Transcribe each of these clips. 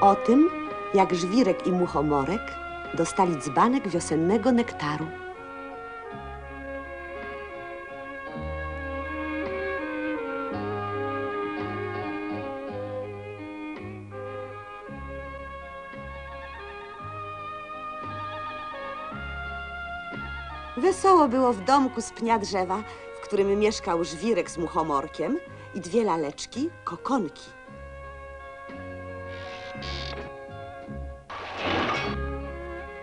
O tym, jak żwirek i muchomorek dostali dzbanek wiosennego nektaru. Wesoło było w domku z pnia drzewa, w którym mieszkał żwirek z muchomorkiem i dwie laleczki, kokonki.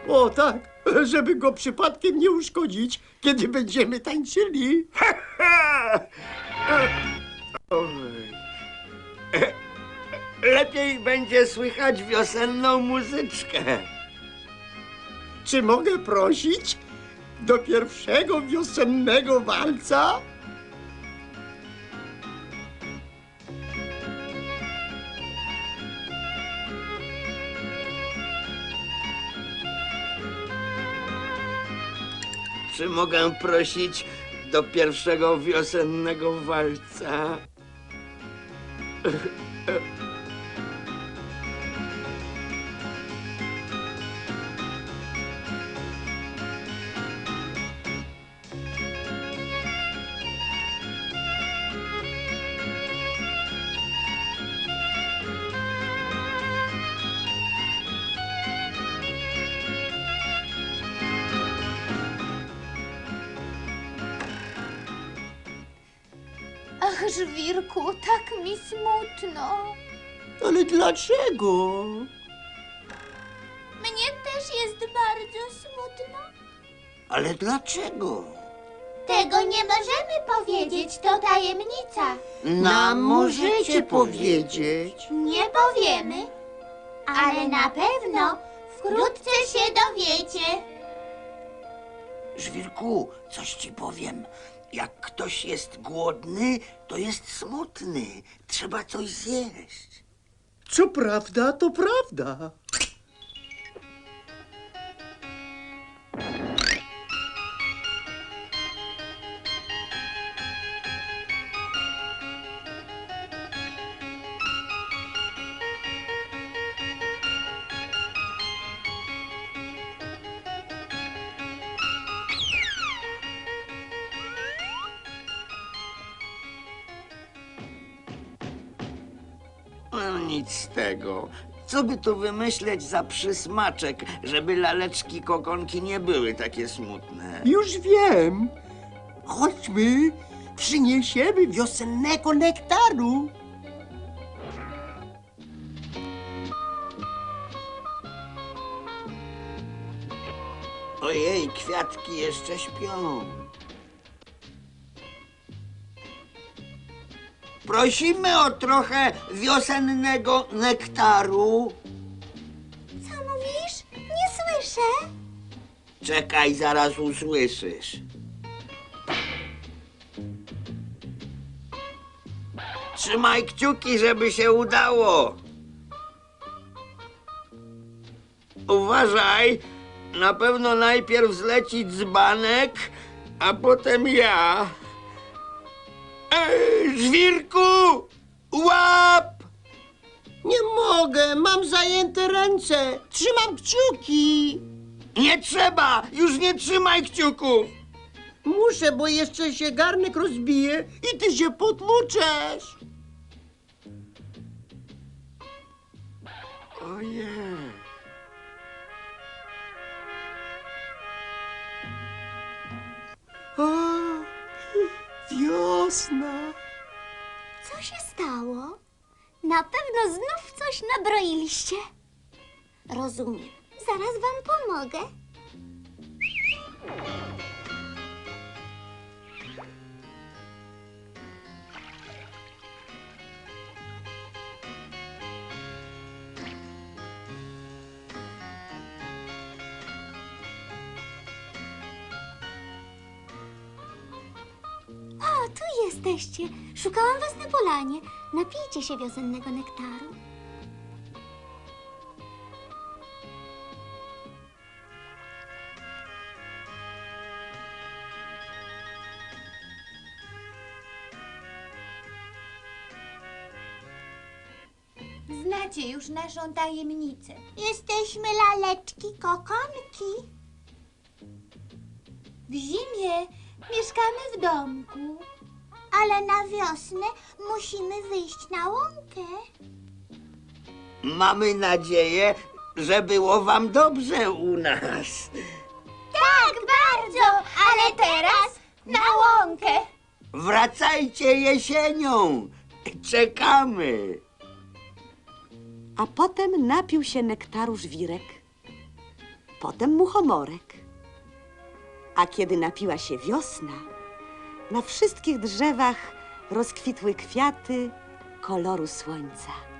O tak, żeby go przypadkiem nie uszkodzić, kiedy będziemy tańczyli. Oj. Lepiej będzie słychać wiosenną muzyczkę. Czy mogę prosić do pierwszego wiosennego walca? Czy mogę prosić do pierwszego wiosennego walca? Ach, żwirku, tak mi smutno. Ale dlaczego? Mnie też jest bardzo smutno. Ale dlaczego? Tego nie możemy powiedzieć, to tajemnica. Nam możecie powiedzieć. Nie powiemy, ale na pewno wkrótce się dowiecie. Żwirku, coś ci powiem. Jak ktoś jest głodny, to jest smutny. Trzeba coś zjeść. Co prawda, to prawda. Nic z tego. Co by tu wymyśleć za przysmaczek, żeby laleczki kokonki nie były takie smutne? Już wiem. Chodźmy, przyniesiemy wiosennego nektaru. Ojej, kwiatki jeszcze śpią. Prosimy o trochę wiosennego nektaru. Co mówisz? Nie słyszę. Czekaj, zaraz usłyszysz. Trzymaj kciuki, żeby się udało. Uważaj, na pewno najpierw zleci dzbanek, a potem ja. Ej, żwirku! Łap! Nie mogę, mam zajęte ręce. Trzymam kciuki. Nie trzeba! Już nie trzymaj kciuków! Muszę, bo jeszcze się garnek rozbije i ty się potłuczesz. Ojej. Wiosna. Co się stało? Na pewno znów coś nabroiliście. Rozumiem. Zaraz wam pomogę. Jesteście. Szukałam was na polanie. Napijcie się wiosennego nektaru. Znacie już naszą tajemnicę. Jesteśmy laleczki kokonki. W zimie mieszkamy w domku. Ale na wiosnę musimy wyjść na łąkę. Mamy nadzieję, że było wam dobrze u nas. Tak, bardzo, ale teraz Na łąkę! Wracajcie jesienią. Czekamy. A potem napił się nektaru żwirek, potem muchomorek. A kiedy napiła się wiosna, na wszystkich drzewach rozkwitły kwiaty koloru słońca.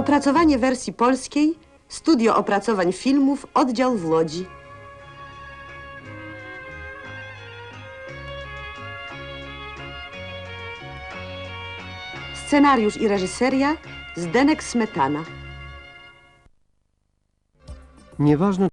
Opracowanie wersji polskiej, Studio Opracowań Filmów, oddział w Łodzi. Scenariusz i reżyseria Zdenek Smetana. Nieważne,